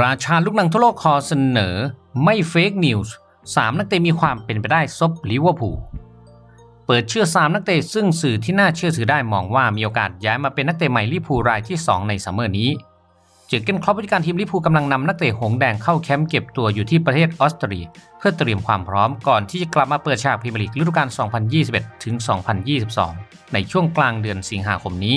ราชาลูกหนังทั่วโลกขอเสนอ ไม่เฟกนิวส์สามนักเตะมีความเป็นไปได้ซบลิเวอร์พูลเปิดเชื่อสามนักเตะซึ่งสื่อที่น่าเชื่อถือได้มองว่ามีโอกาสย้ายมาเป็นนักเตะใหม่ลิเวอร์พูลรายที่ 2 ในซัมเมอร์นี้เจอเกนคล็อปผู้จัดการทีมลิเวอร์พูลกำลังนำนักเตะหงส์แดงเข้าแคมป์เก็บตัวอยู่ที่ประเทศออสเตรีย เพื่อเตรียมความพร้อมก่อนที่จะกลับมาเปิดฉากพรีเมียร์ลีกฤดูกาล 2021 ถึง 2022 ในช่วงกลางเดือนสิงหาคมนี้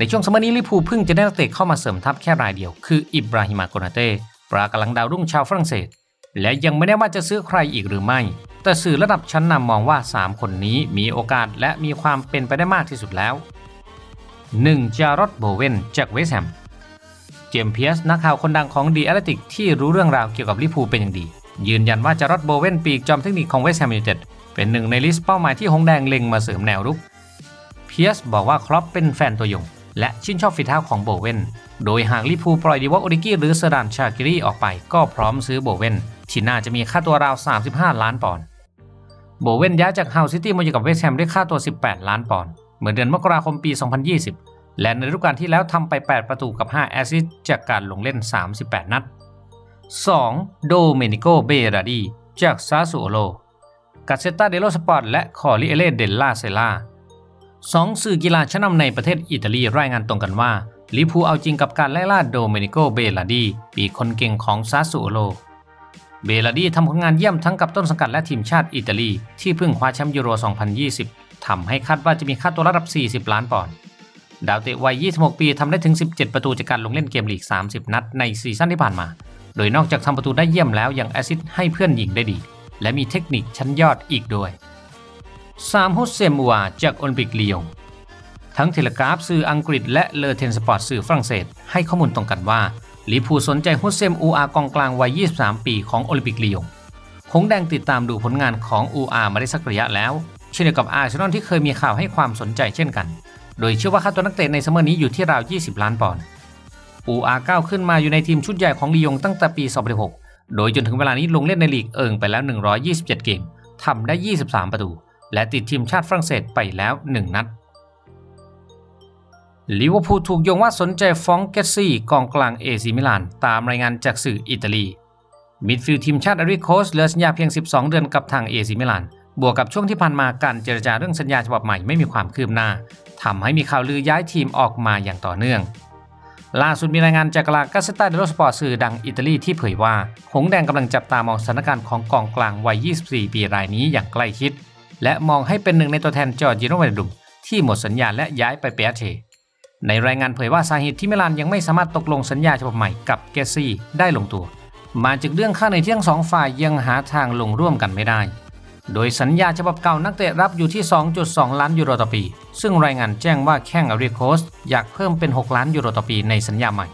ในช่วงซัมเมอร์นี้ลิพูเพิ่งจะได้นักเตะเข้ามาเสริมทัพแค่รายเดียว คืออิบราฮิมาโกนาเต้ปรากำลังดาวรุ่งชาวฝรั่งเศส และยังไม่ได้ว่าจะซื้อใครอีกหรือไม่ แต่สื่อระดับชั้นนำมองว่า 3 คนนี้มีโอกาสและมีความเป็นไปได้มากที่สุดแล้ว 1. จารอดโบเวนจากเวสแฮม เจมเพียสนักข่าวคนดังของดีแอตติกที่รู้เรื่องราวเกี่ยวกับลิพูเป็นอย่างดี ยืนยันว่าจารอดโบเวนปีกจอมเทคนิคของเวสแฮมยูไนเต็ดเป็นหนึ่งในลิสต์เป้าหมายที่หงแดงเล็งมาเสริมแนวรุก เพียสบอกว่าครอปเป็นแฟนตัวยง และชื่นชอบฝีเท้าของโบเวนโดยหากลิพูปล่อยดีวอกโอริกี้หรือเซอร์ดานชากิรีออกไปก็พร้อมซื้อโบเวนที่น่าจะมีค่าตัวราว 35 ล้านปอนด์โบเวนย้ายจากเฮาซิตี้มาอยู่กับเวสต์แฮมด้วยค่าตัว 18 ล้านปอนด์เมื่อเดือนมกราคมปี 2020 และในฤดูกาลที่แล้วทำไป 8 ประตูกับ 5 แอสซิสต์จากการลงเล่น 38 นัด 2. โดเมนิโก เบราดี จากซาสูโอโลกาเซตาเดโลสปอร์ตและคอริเอเลเดลลาเซลา สองสื่อกีฬาชั้นนำในประเทศอิตาลีรายงานตรงกันว่าลิพูเอาจริงกับการไล่ล่าโดเมนิโกเบลาดี ปีคนเก่งของซาสูโอโล เบลาดีทำผลงานเยี่ยมทั้งกับต้นสังกัดและทีมชาติอิตาลี ที่เพิ่งคว้าแชมป์ยูโร 2020 ทำให้คาดว่าจะมีค่าตัวระดับ 40 ล้านปอนด์ดาวเตะวัย 26 ปีทำได้ถึง 17 ประตูจากการลงเล่นเกมลีก 30 นัดในซีซั่นที่ผ่านมา โดยนอกจากทำประตูได้เยี่ยมแล้วยังแอซิสต์ให้เพื่อนยิงได้ดี และมีเทคนิคชั้นยอดอีกด้วย ซามฮุสเซมัวจากโอลิมปิกลียง ทั้งเทเลกราฟสื่ออังกฤษและเลอเทนสปอร์ตสื่อฝรั่งเศส ให้ข้อมูลตรงกันว่าลิพูสนใจฮุสเซมอูอากองกลางวัย 23 ปีของโอลิมปิกลียงคงแดงติดตามดูผลงานของอูอามาได้สักระยะแล้ว เช่นเดียวกับอาร์เซนอลที่เคยมีข่าวให้ความสนใจเช่นกัน โดยเชื่อว่าค่าตัวนักเตะในซัมเมอร์นี้อยู่ที่ราว 20 ล้านปอนด์อูอาก้าวขึ้นมาอยู่ในทีมชุดใหญ่ของลียงตั้งแต่ปี 2016 โดยจนถึงเวลานี้ลงเล่นในลีกเอิงไปแล้ว 127 เกมทำได้ 23 ประตู และติดทีมชาติฝรั่งเศสไปแล้ว 1 นัดลิเวอร์พูลถูกโยงว่าสนใจฟองเกตซี่กองกลางเอซีมิลาน ตามรายงานจากสื่ออิตาลี มิดฟิลด์ทีมชาติอาริโคสเหลือสัญญาเพียง 12 เดือนกับทางเอซีมิลาน บวกกับช่วงที่ผ่านมาการเจรจาเรื่องสัญญาฉบับใหม่ไม่มีความคืบหน้าทำให้มีข่าวลือย้ายทีมออกมาอย่างต่อเนื่อง ล่าสุดมีรายงานจากลากาเซตาเดโลสปอร์ตสื่อดังอิตาลีที่เผยว่า หงแดงกำลังจับตามองสถานการณ์ของกองกลางวัย 24 ปีรายนี้อย่างใกล้ชิด และมองให้เป็นหนึ่งในตัวแทนจอร์จิโนเวลดุมที่หมดสัญญาและย้ายไปเปียเชในรายงานเผยว่าสาเหตุที่มิลานยังไม่สามารถตกลงสัญญาฉบับใหม่กับเกสซี่ได้ลงตัว มาจากเรื่องค่าในที่ทั้งสองฝ่ายยังหาทางลงร่วมกันไม่ได้ โดยสัญญาฉบับเก่านักเตะรับอยู่ที่ 2.2 ล้านยูโรต่อปี ซึ่งรายงานแจ้งว่าแข้งอาริโคสอยากเพิ่มเป็น 6 ล้านยูโรต่อปีในสัญญาใหม่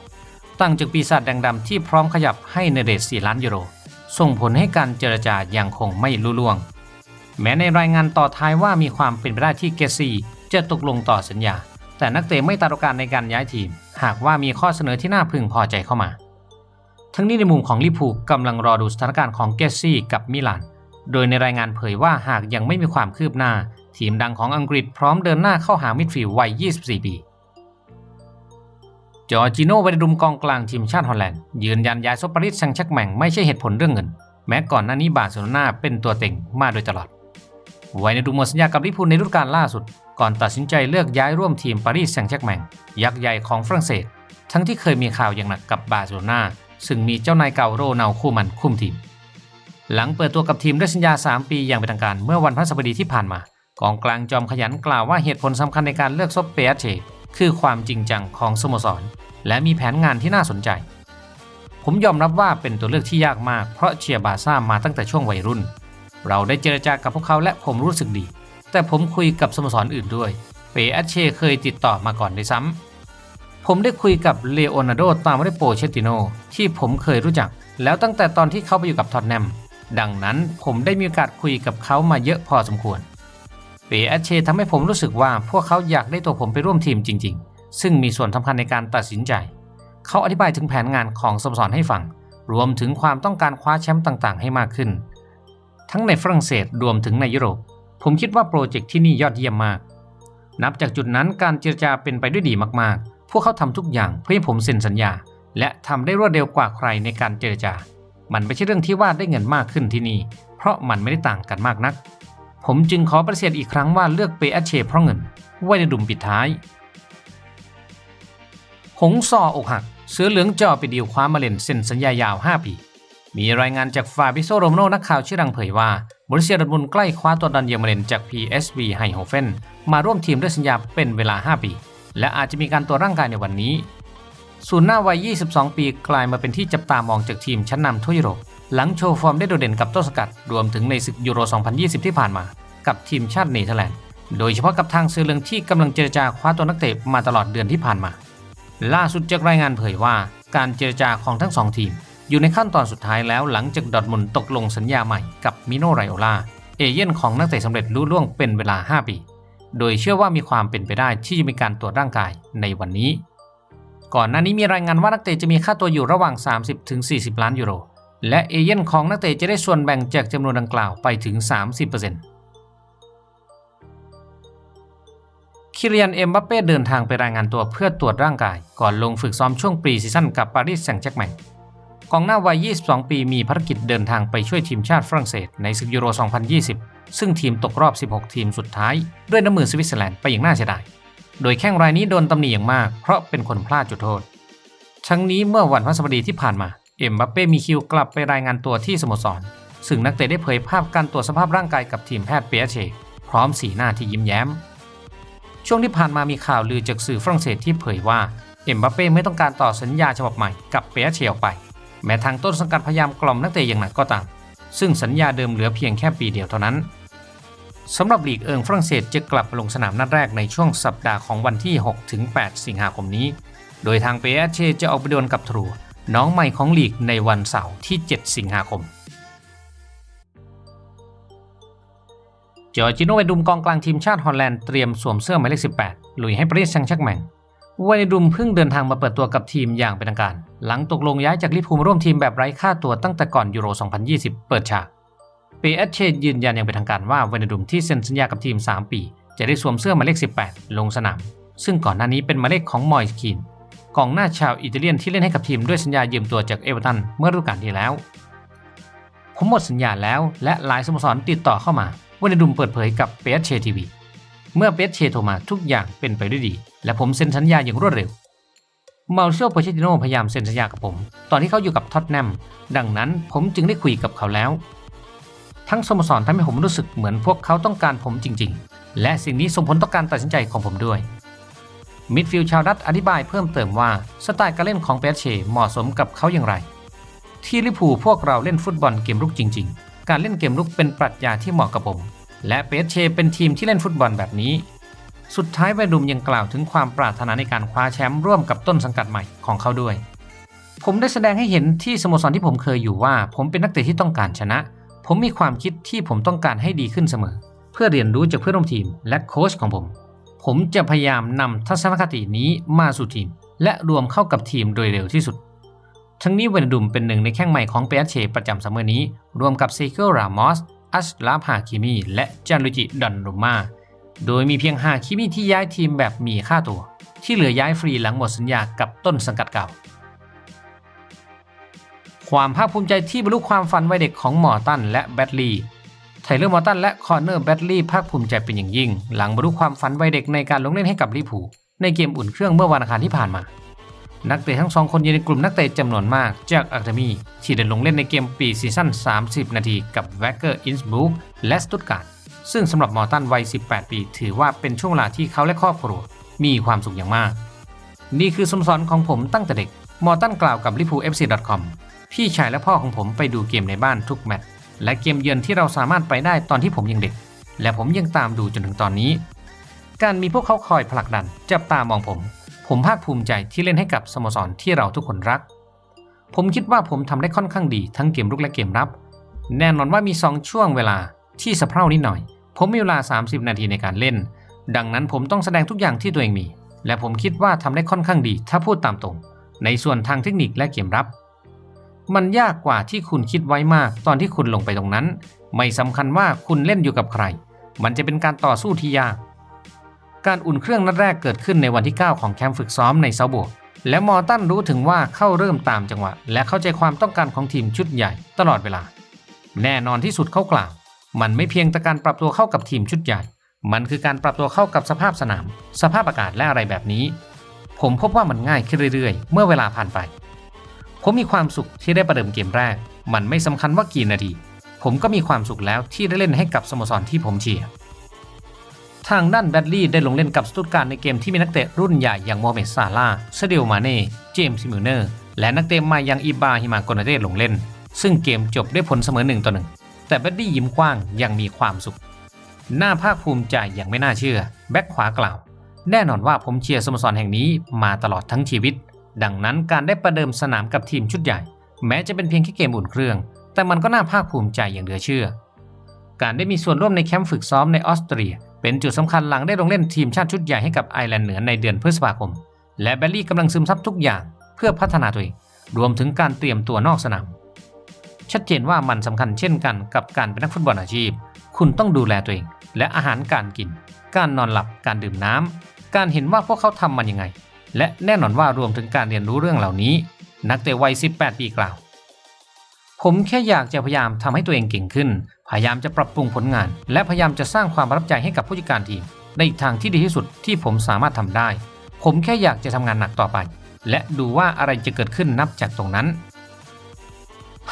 ตั้งจากปีศาจแดงดำที่พร้อมขยับให้ในเรท4ล้านยูโร ส่งผลให้การเจรจายังคงไม่ลุล่วง แม้ในรายงานต่อท้ายว่ามีความเป็นไปได้ที่เกสซี่จะตกลงต่อสัญญา แต่นักเตะไม่ตัดโอกาสในการย้ายทีม หากว่ามีข้อเสนอที่น่าพึงพอใจเข้ามา ทั้งนี้ในมุมของลิพูกำลังรอดูสถานการณ์ของเกสซี่กับมิลาน โดยในรายงานเผยว่าหากยังไม่มีความคืบหน้า ทีมดังของอังกฤษพร้อมเดินหน้าเข้าหามิดฟิลด์วัย 24 ปีจอร์จิโน่เวดดุมกองกลางทีมชาติฮอลแลนด์ยืนยันย้ายซบปาริสแซงชร์กแมงไม่ใช่เหตุผลเรื่องเงิน แม้ก่อนหน้านี้บาร์เซโลนาเป็นตัวเต็งมาโดยตลอด ไวในดูหมดสัญญากับลิพูลในฤดูกาลล่าสุด ก่อนตัดสินใจเลือกย้ายร่วมทีมปารีสแซงต์แชร์กแมงยักษ์ใหญ่ของฝรั่งเศส ทั้งที่เคยมีข่าวอย่างหนักกับบาร์เซโลนาซึ่งมีเจ้านายเก่าโรนัลคู่มันคุมทีม หลังเปิดตัวกับทีมด้วยสัญญา 3 ปีอย่างเป็นทางการเมื่อวันพฤหัสบดีที่ผ่านมากองกลางจอมขยันกล่าวว่าเหตุผลสำคัญในการเลือกซบเปียเชคือความจริงจังของสโมสร และมีแผนงานที่น่าสนใจ ผมยอมรับว่าเป็นตัวเลือกที่ยากมากเพราะเชียร์บาซ่ามาตั้งแต่ช่วงวัยรุ่น เราได้เจรจากับพวกเขาและผมรู้สึกดี แต่ผมคุยกับสโมสรอื่นด้วย เปแอชเชเคยติดต่อมาก่อนด้วยซ้ำ ผมได้คุยกับเลโอนาร์โดตามด้โปเชติโนที่ผมเคยรู้จัก แล้วตั้งแต่ตอนที่เขาไปอยู่กับทอตแนม ดังนั้นผมได้มีโอกาสคุยกับเขามาเยอะพอสมควร เปแอชเชทำให้ผมรู้สึกว่าพวกเขาอยากได้ตัวผมไปร่วมทีมจริง ๆ ซึ่งมีส่วนสำคัญในการตัดสินใจ เขาอธิบายถึงแผนงานของสโมสรให้ฟัง รวมถึงความต้องการคว้าแชมป์ต่างๆ ให้มากขึ้น ทั้งในฝรั่งเศสรวมถึงในยุโรป ผมคิดว่าโปรเจกต์ที่นี่ยอดเยี่ยมมาก นับจากจุดนั้นการเจรจาเป็นไปด้วยดีมากๆ พวกเขาทำทุกอย่างเพื่อให้ผมเซ็นสัญญา และทำได้รวดเร็วกว่าใครในการเจรจา มันไม่ใช่เรื่องที่ว่าได้เงินมากขึ้นที่นี่ เพราะมันไม่ได้ต่างกันมากนัก ผมจึงขอปฏิเสธอีกครั้งว่าเลือกเปอเชเพราะเงิน ไว้ในดุมปิดท้าย หงซออกหัก เสือเหลืองจ่อไปดีลคว้ามาเลนเซ็นสัญญายาว 5 ปี มีรายงานจากฟาบิโซโรมโนนักข่าวชื่อดังเผยว่าบริเซียดอร์ทมุนใกล้คว้าตัวดันเยอรมนจาก PSV ไฮโฮเฟนมาร่วมทีมด้วยสัญญาเป็นเวลา 5 ปี และอาจจะมีการตรวจร่างกายในวันนี้ศูนย์หน้าวัย 22 ปีกลายมาเป็นที่จับตามองจากทีมชั้นนำทั่วยุโรป หลังโชว์ฟอร์มได้โดดเด่นกับต้นสกัด รวมถึงในศึกยูโร 2020 ที่ผ่านมา กับทีมชาติเนเธอร์แลนด์ โดยเฉพาะกับทางเสือเลืองที่กำลังเจรจาคว้าตัวนักเตะมาตลอดเดือนที่ผ่านมา ล่าสุดจากรายงานเผยว่า การเจรจาของทั้งสองทีม อยู่ในขั้นตอนสุดท้ายแล้วหลังจากดอทมุนด์ตกลงสัญญาใหม่กับมิโนไรโอลาเอเย่นของนักเตะสำเร็จรุ่ล่วงเป็นเวลา 5 ปี โดยเชื่อว่ามีความเป็นไปได้ที่จะมีการตรวจร่างกายในวันนี้ ก่อนหน้านี้มีรายงานว่านักเตะจะมีค่าตัวอยู่ระหว่าง 30-40 ล้านยูโร และเอเย่นของนักเตะจะได้ส่วนแบ่งจากจำนวนดังกล่าวไปถึง 30%คิริยันเอ็มบัปเป้เดินทางไปรายงานตัวเพื่อตรวจร่างกาย ก่อนลงฝึกซ้อมช่วงปรีซีซั่นกับปารีสแซงต์แจ็กแมง กองหน้าวัย 22 ปีมีภารกิจเดินทางไปช่วยทีมชาติฝรั่งเศสในศึกยูโร 2020 ซึ่งทีมตกรอบ 16 ทีมสุดท้าย ด้วยน้ำมือสวิตเซอร์แลนด์ไปอย่างน่าเสียดาย โดยแข้งรายนี้โดนตำหนิอย่างมาก เพราะเป็นคนพลาดจุดโทษ ทั้งนี้เมื่อวันพฤหัสบดีที่ผ่านมา เอ็มบัปเป้มีคิวกลับไปรายงานตัวที่สโมสร ซึ่งนักเตะได้เผยภาพการตรวจสภาพร่างกายกับทีมแพทย์เปียเชพร้อมสีหน้าที่ยิ้มแย้ม ช่วงที่ผ่านมามีข่าวลือจากสื่อฝรั่งเศสที่เผยว่าเอ็มบัปเป้ไม่ต้องการต่อสัญญาฉบับใหม่กับเปียเชออกไป แม้ทางต้นสังกัดพยายามกล่อมนักเตะอย่างหนักก็ตาม ซึ่งสัญญาเดิมเหลือเพียงแค่ปีเดียวเท่านั้นสำหรับลีกเอิงฝรั่งเศสจะกลับลงสนามนัดแรกในช่วงสัปดาห์ของวันที่ 6-8 สิงหาคมนี้ โดยทางเปเอเชจะออกไปดวลกับทรูน้องใหม่ของลีกในวันเสาร์ที่ 7 สิงหาคม จอร์จิโนเวดุมกองกลางทีมชาติฮอลแลนด์เตรียมสวมเสื้อหมายเลข 18 ลุยให้ปารีสแซงต์แชร์กแมง วเนดุมเพิ่งเดินทางมาเปิดตัวกับทีมอย่างเป็นทางการ หลังตกลงย้ายจากลิเวอร์พูลมาร่วมทีมแบบไร้ค่าตัวตั้งแต่ก่อนยูโร 2020 เปิดฉากเปเอเชยืนยันอย่างเป็นทางการว่าวเนดุมที่เซ็นสัญญากับทีม 3 ปี จะได้สวมเสื้อหมายเลข 18 ลงสนาม ซึ่งก่อนหน้านี้เป็นหมายเลขของมอยส์คีนกองหน้าชาวอิตาเลียนที่เล่นให้กับทีมด้วยสัญญายืมตัวจากเอเวอร์ตันเมื่อฤดูกาลที่แล้ว ผมหมดสัญญาแล้วและหลายสโมสรติดต่อเข้ามาวเนดุมเปิดเผยกับเปเชทีวี เมื่อเปเชโทรมาทุกอย่างเป็นไปด้วยดี และผมเซ็นสัญญาอย่างรวดเร็วมาริโอโปเชติโนพยายามเซ็นสัญญากับผม ตอนที่เขาอยู่กับท็อตแนมดังนั้นผมจึงได้คุยกับเขาแล้ว ทั้งสโมสรทำให้ผมรู้สึกเหมือนพวกเขาต้องการผมจริง ๆ และสิ่งนี้ส่งผลต่อการตัดสินใจของผมด้วยมิดฟิลด์ชาวดัตอธิบายเพิ่มเติมว่า สไตล์การเล่นของเปเชเหมาะสมกับเขาอย่างไร ที่ลิพูพวกเราเล่นฟุตบอลเกมรุกจริง ๆ การเล่นเกมรุกเป็นปรัชญาที่เหมาะกับผม และเปเชเป็นทีมที่เล่นฟุตบอลแบบนี้ สุดท้ายแวดุมยังกล่าวถึงความปรารถนาในการคว้าแชมป์ร่วมกับต้นสังกัดใหม่ของเขาด้วย ผมได้แสดงให้เห็นที่สโมสรที่ผมเคยอยู่ว่า ผมเป็นนักเตะที่ต้องการชนะ ผมมีความคิดที่ผมต้องการให้ดีขึ้นเสมอ เพื่อเรียนรู้จากเพื่อนร่วมทีมและโค้ชของผม ผมจะพยายามนำทัศนคตินี้มาสู่ทีม และรวมเข้ากับทีมโดยเร็วที่สุดทั้งนี้เวนดุมเป็นหนึ่งในแข้งใหม่ของเปียเชประจำซัมเมอร์นี้ รวมกับเซเคิลรามอส อัชลาฟฮาคิมี และจานลุจิดอนรุมา โดยมีเพียงฮาคิมิที่ย้ายทีมแบบมีค่าตัว ที่เหลือย้ายฟรีหลังหมดสัญญากับต้นสังกัดเก่า ความภาคภูมิใจที่บรรลุความฝันวัยเด็กของมอร์ตันและแบดลีไทเลอร์มอร์ตันและคอนเนอร์แบดลีภาคภูมิใจเป็นอย่างยิ่ง หลังบรรลุความฝันวัยเด็กในการลงเล่นให้กับลิเวอร์พูลในเกมอุ่นเครื่องเมื่อวันอังคารที่ผ่านมา นักเตะทั้งสองคนอยู่ในกลุ่มนักเตะจำนวนมากจากอะคาเดมีที่ได้ลงเล่นในเกมปีซีซั่น 30 นาทีกับแวกเกอร์อินส์บุกและสตุตการ์ดซึ่งสำหรับมอร์ตันวัย 18 ปี ถือว่าเป็นช่วงเวลาที่เขาและครอบครัวมีความสุขอย่างมาก นี่คือสมสรของผมตั้งแต่เด็ก มอร์ตันกล่าวกับ l i v e r p o o l f c com พี่ชายและพ่อของผมไปดูเกมในบ้านทุกแมตช์และเกมเยือนที่เราสามารถไปได้ตอนที่ผมยังเด็ก และผมยังตามดูจนถึงตอนนี้ การมีพวกเขาคอยผลักดัน จับตามองผม ผมภาคภูมิใจที่เล่นให้กับสโมสรที่เราทุกคนรัก ผมคิดว่าผมทำได้ค่อนข้างดีทั้งเกมรุกและเกมรับ แน่นอนว่ามี 2 ช่วงเวลาที่สะเพร่านิดหน่อย ผมมีเวลา 30 นาทีในการเล่น ดังนั้นผมต้องแสดงทุกอย่างที่ตัวเองมี และผมคิดว่าทำได้ค่อนข้างดี ถ้าพูดตามตรง ในส่วนทางเทคนิคและเกมรับ มันยากกว่าที่คุณคิดไว้มากตอนที่คุณลงไปตรงนั้น ไม่สำคัญว่าคุณเล่นอยู่กับใคร มันจะเป็นการต่อสู้ที่ยาก การอุ่นเครื่องนัดแรกเกิดขึ้นในวันที่ 9 ของแคมป์ฝึกซ้อมในเซาโบและมอร์ตันรู้ถึงว่าเข้าเริ่มตามจังหวะ และเข้าใจความต้องการของทีมชุดใหญ่ตลอดเวลา แน่นอนที่สุดเข้ากล่าว มันไม่เพียงแต่การปรับตัวเข้ากับทีมชุดใหญ่ มันคือการปรับตัวเข้ากับสภาพสนาม สภาพอากาศและอะไรแบบนี้ ผมพบว่ามันง่ายขึ้นเรื่อยๆ เมื่อเวลาผ่านไป ผมมีความสุขที่ได้ประเดิมเกมแรก มันไม่สำคัญว่ากี่นาที ผมก็มีความสุขแล้วที่ได้เล่นให้กับสโมสรที่ผมเชียร์ ทางด้านแบดลี่ได้ลงเล่นกับสตุตการ์ในเกมที่มีนักเตะรุ่นใหญ่อย่างโมเมดซาลาเซเดลมาเน่ เจมส์มิลเนอร์ และนักเตะใหม่อย่างอิบราฮิมาโกนาเต้ลงเล่น ซึ่งเกมจบด้วยผลเสมอหนึ่งต่อหนึ่งแต่แบดลี่ยิ้มกว้างอยังมีความสุขน่าภาคภูมิใจอย่างไม่น่าเชื่อ แบ็คขวากล่าว แน่นอนว่าผมเชียร์สโมสรแห่งนี้มาตลอดทั้งชีวิต ดังนั้นการได้ประเดิมสนามกับทีมชุดใหญ่ แม้จะเป็นเพียงแค่เกมอุ่นเครื่อง แต่มันก็น่าภาคภูมิใจอย่างเหลือเชื่อ การได้มีส่วนร่วมในแคมป์ฝึกซ้อมในออสเตรีย เป็นจุดสำคัญหลังได้ลงเล่นทีมชาติชุดใหญ่ให้กับไอร์แลนด์เหนือในเดือนพฤษภาคม และแบลลี่กำลังซึมซับทุกอย่างเพื่อพัฒนาตัวเอง รวมถึงการเตรียมตัวนอกสนาม ชัดเจนว่ามันสำคัญเช่นกันกับการเป็นนักฟุตบอลอาชีพ คุณต้องดูแลตัวเอง และอาหารการกิน การนอนหลับการดื่มน้ำการเห็นว่าพวกเขาทำมันยังไง และแน่นอนว่ารวมถึงการเรียนรู้เรื่องเหล่านี้ นักเตะวัย 18 ปีกล่าว ผมแค่อยากจะพยายามทำให้ตัวเองเก่งขึ้น พยายามจะปรับปรุงผลงาน และพยายามจะสร้างความประทับใจให้กับผู้จัดการทีม ในอีกทางที่ดีที่สุดที่ผมสามารถทำได้ ผมแค่อยากจะทำงานหนักต่อไป และดูว่าอะไรจะเกิดขึ้นนับจากตรงนั้น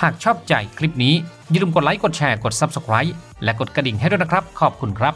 หากชอบใจคลิปนี้อย่าลืมกดไลค์กดแชร์กด Subscribe และกดกระดิ่งให้ด้วยนะครับ ขอบคุณครับ